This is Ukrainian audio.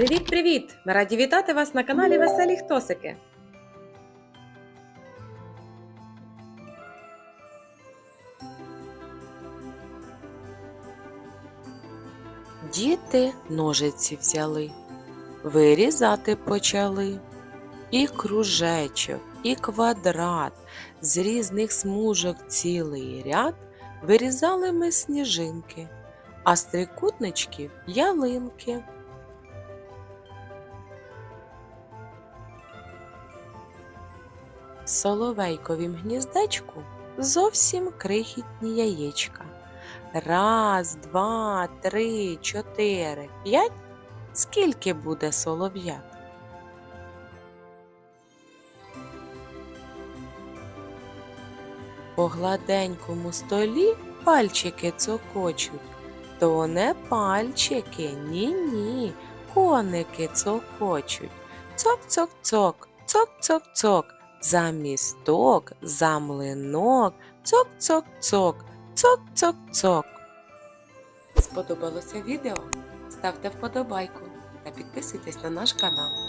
Привіт-привіт! Ми раді вітати вас на каналі Веселі Хтосики. Діти ножиці взяли, вирізати почали. І кружечок, і квадрат, з різних смужок цілий ряд вирізали ми сніжинки, а з трикутничків ялинки. Соловейковім гніздечку зовсім крихітні яєчка. Раз, два, три, чотири, п'ять. Скільки буде солов'ят? По гладенькому столі пальчики цокочуть. То не пальчики, ні-ні, коники цокочуть. Цок-цок-цок, цок-цок-цок, за місток, за млинок, цок-цок-цок, цок-цок-цок. Сподобалося відео? Ставте вподобайку та підписуйтесь на наш канал.